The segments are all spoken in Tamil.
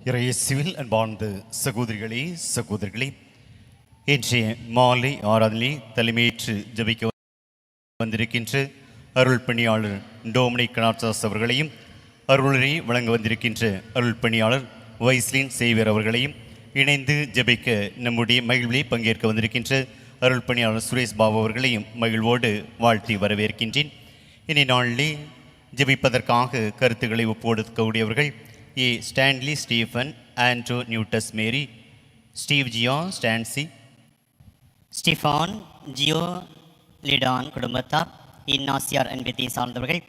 இறையேசுவில் அன்பார்ந்த சகோதரிகளே சகோதரிகளே இன்றைய மாலை ஆராதனை தலைமையேற்று ஜபிக்க வந்திருக்கின்ற அருள் பணியாளர் டோமினிக் கனாட்சாஸ் அவர்களையும் அருளரை வழங்க வந்திருக்கின்ற அருள் பணியாளர் வைஸ்லின் சேவியர் அவர்களையும் இணைந்து ஜெபிக்க நம்முடைய மகிழ்விலே பங்கேற்க வந்திருக்கின்ற அருள் பணியாளர் சுரேஷ் பாபு அவர்களையும் மகிழ்வோடு வாழ்த்தி வரவேற்கின்றேன். இனி நாளிலே ஜெபிப்பதற்காக கருத்துக்களை ஒப்புக்கொடுக்கக்கூடியவர்கள் A. Stanley Stephen Andro Newtus Mary. Steve Jia Stancy. Stephan Gio Lidan குடும்பத்தார் இன்னாசியார் அன்பத்தை சார்ந்தவர்கள்.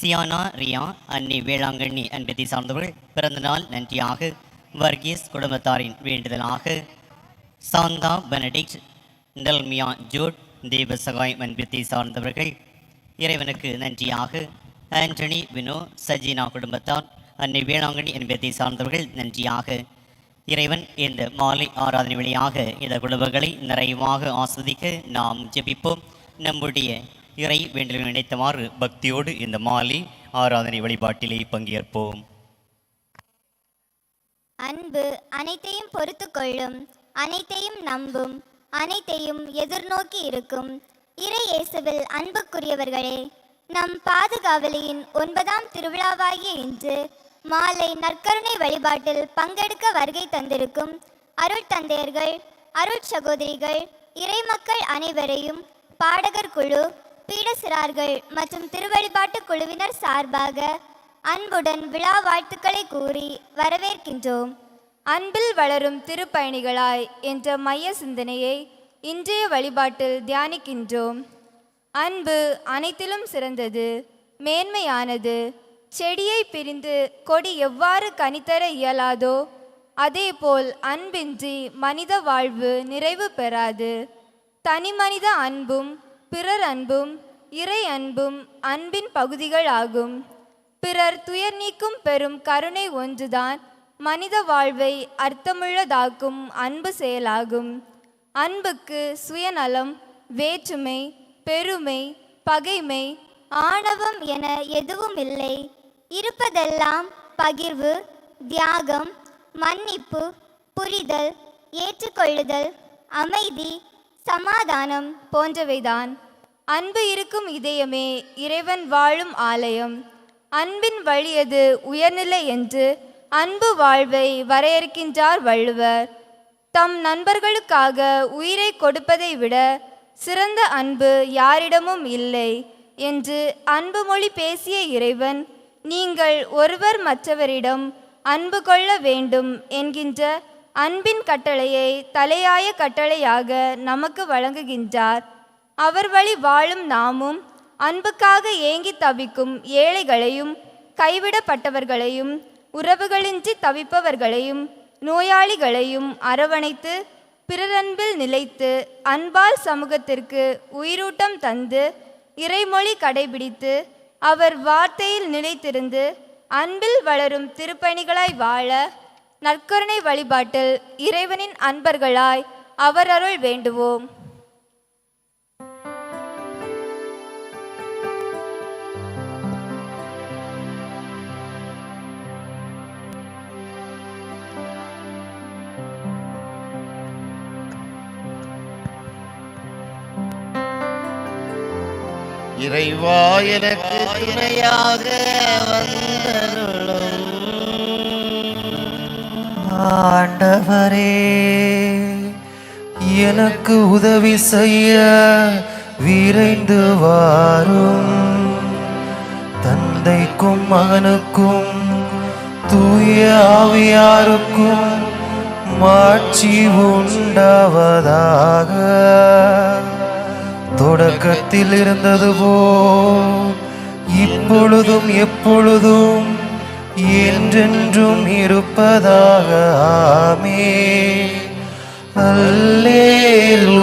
சியானா ரியா அன்னி வேளாங்கண்ணி அன்பத்தை சார்ந்தவர்கள். பிறந்தநாள் நன்றியாக. வர்கீஸ் குடும்பத்தாரின் வேண்டுதலாக. சாந்தா பெனடிக்ட் டெல்மியா ஜூட் தேவசகாய் அன்பத்தை சார்ந்தவர்கள். இறைவனுக்கு நன்றியாக. ஆண்டனி வினோ சஜினா குடும்பத்தார். அன்னை வேளாங்கண்ணி என்பதை சார்ந்தவர்கள் நன்றியாக. இறைவன் இந்த மாலை ஆராதனை வழியாக இந்த குழுவுகளை நிறைவாக ஆஸ்வதிக்க நாம் ஜெபிப்போம். நம்முடைய இறை வேண்டல்கள் நினைத்தவாறு பக்தியோடு இந்த மாலை ஆராதனை வழிபாட்டிலே பங்கேற்போம். அன்பு அனைத்தையும் பொறுத்து கொள்ளும் அனைத்தையும் நம்பும் அனைத்தையும் எதிர்நோக்கி இருக்கும் இறை இயேசுவில் அன்புக்குரியவர்களே நம் பாதுகாவலியின் ஒன்பதாம் திருவிழாவாகிய இன்று மாலை நற்கருணை வழிபாட்டில் பங்கெடுக்க வருகை தந்திருக்கும் அருள் தந்தையர்கள் அருள் சகோதரிகள் இறைமக்கள் அனைவரையும் பாடகர் குழு பீடசிறார்கள் மற்றும் திருவழிபாட்டு குழுவினர் சார்பாக அன்புடன் விழா வாழ்த்துக்களை கூறி வரவேற்கின்றோம். அன்பில் வளரும் திருப்பயணிகளாய் என்ற மைய சிந்தனையை இன்றைய வழிபாட்டில் தியானிக்கின்றோம். அன்பு அனைத்திலும் சிறந்தது மேன்மையானது செடியை பிரிந்து கொடி எவ்வாறு கனித்தர இயலாதோ அதேபோல் அன்பின்றி மனித வாழ்வு நிறைவு பெறாது. தனிமனித அன்பும் பிறர் அன்பும் இறை அன்பும் அன்பின் பகுதிகள் ஆகும். பிறர் துயர் நீக்கும் பெரும் கருணை ஒன்றுதான் மனித வாழ்வை அர்த்தமுள்ளதாக்கும் அன்பு செயலாகும். அன்புக்கு சுயநலம் வேற்றுமை பெருமை பகைமை ஆணவம் என எதுவும் இல்லை. இருப்பதெல்லாம் பகிர்வு தியாகம் மன்னிப்பு புரிதல் ஏற்றுக்கொள்ளுதல் அமைதி சமாதானம் போன்றவைதான். அன்பு இருக்கும் இதயமே இறைவன் வாழும் ஆலயம். அன்பின் வழியது உயர்நிலை என்று அன்பு வாழ்வை வரையறுக்கின்றார் வள்ளுவர். தம் நண்பர்களுக்காக உயிரை கொடுப்பதை விட சிறந்த அன்பு யாரிடமும் இல்லை என்று அன்பு மொழி பேசிய இறைவன் நீங்கள் ஒருவர் மற்றவரிடம் அன்பு கொள்ள வேண்டும் என்கின்ற அன்பின் கட்டளையை தலையாய கட்டளையாக நமக்கு வழங்குகின்றார். அவர் வழி வாழும் நாமும் அன்புக்காக ஏங்கி தவிக்கும் ஏழைகளையும் கைவிடப்பட்டவர்களையும் உறவுகளின்றி தவிப்பவர்களையும் நோயாளிகளையும் அரவணைத்து பிறரன்பில் நிலைத்து அன்பால் சமூகத்திற்கு உயிரூட்டம் தந்து இறைமொழி கடைபிடித்து அவர் வார்த்தையில் நிலைத்திருந்து அன்பில் வளரும் திருப்பணிகளாய் வாழ நற்கருணை வழிபாட்டில் இறைவனின் அன்பர்களாய் அவர் அருள் வேண்டுவோம். இறைவா எனக்கு துணையாக வந்தருளும். ஆண்டவரே எனக்கு உதவி செய்ய விரைந்து வாரும். தந்தைக்கும் மகனுக்கும் தூய ஆவியாருக்கும் மாட்சி உண்டாவதாக. தொடக்கத்தில் இருந்தது போல் இப்பொழுதும் எப்பொழுதும் என்றென்றும் இருப்பதாக ஆமே அல்லேலூயா.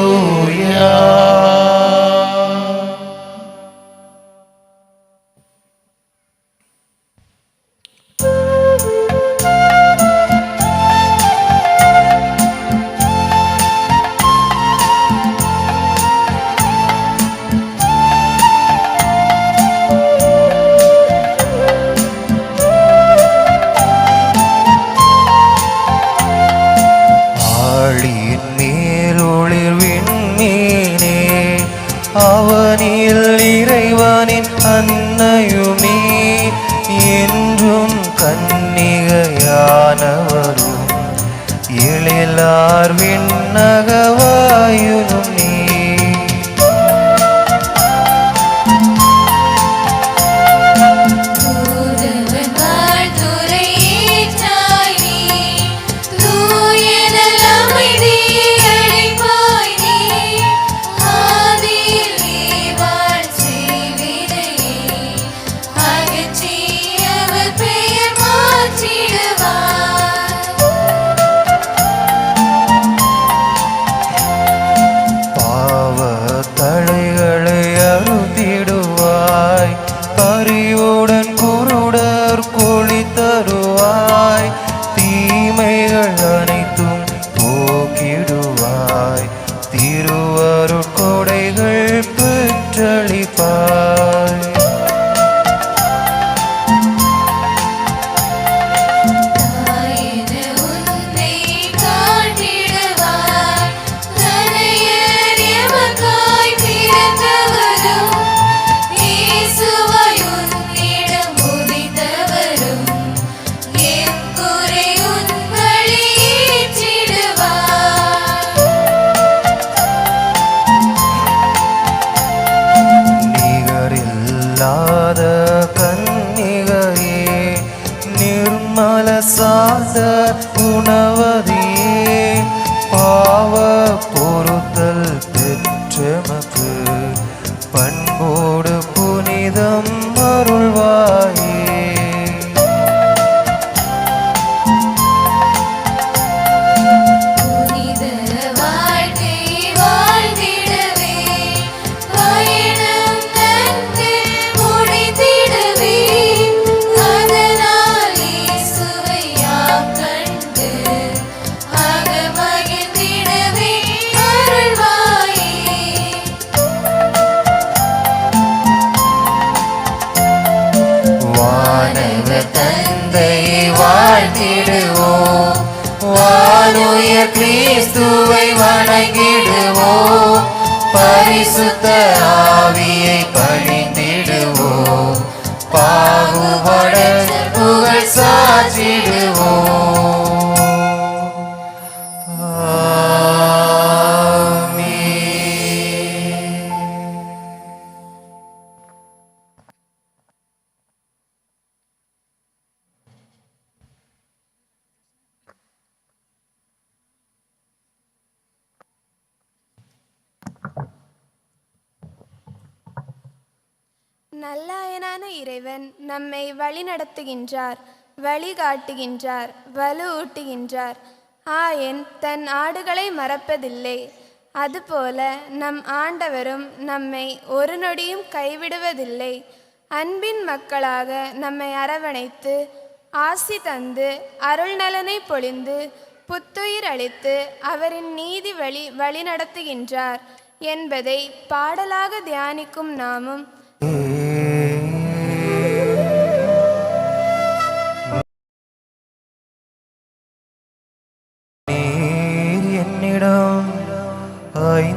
எழிலார் மின்னகவாயுனும் புனிதம் அருள்வாயே நல்லாயனான இறைவன் நம்மை வழிநடத்துகின்றார். வழிகாட்டுகின்றார் வலுவூட்டுகின்றார். ஆயன் தன் ஆடுகளை மறப்பதில்லை. அதுபோல நம் ஆண்டவரும் நம்மை ஒரு நொடியும் கைவிடுவதில்லை. அன்பின் மக்களாக நம்மை அரவணைத்து ஆசி தந்து அருள் நலனை பொழிந்து புத்துயிர் அளித்து அவரின் நீதி வழி வழிநடத்துகின்றார். என்பதை பாடலாக தியானிக்கும் நாமும்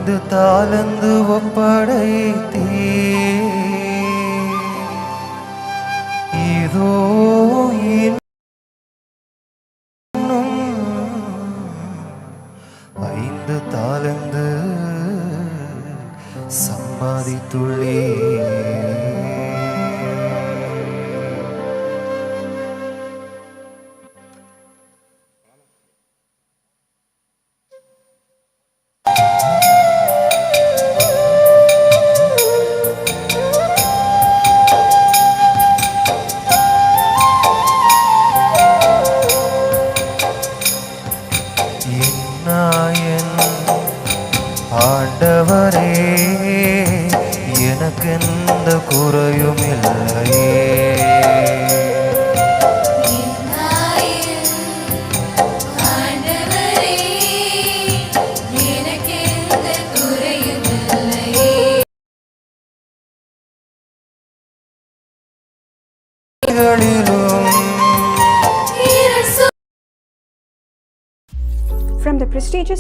ஐந்து தாளந்து ஒப்படைத்தீ இதோ இன்னும் ஐந்து தாளந்து சம்பாதித்துள்ளே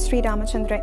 ശ്രീരാമചന്ദ്ര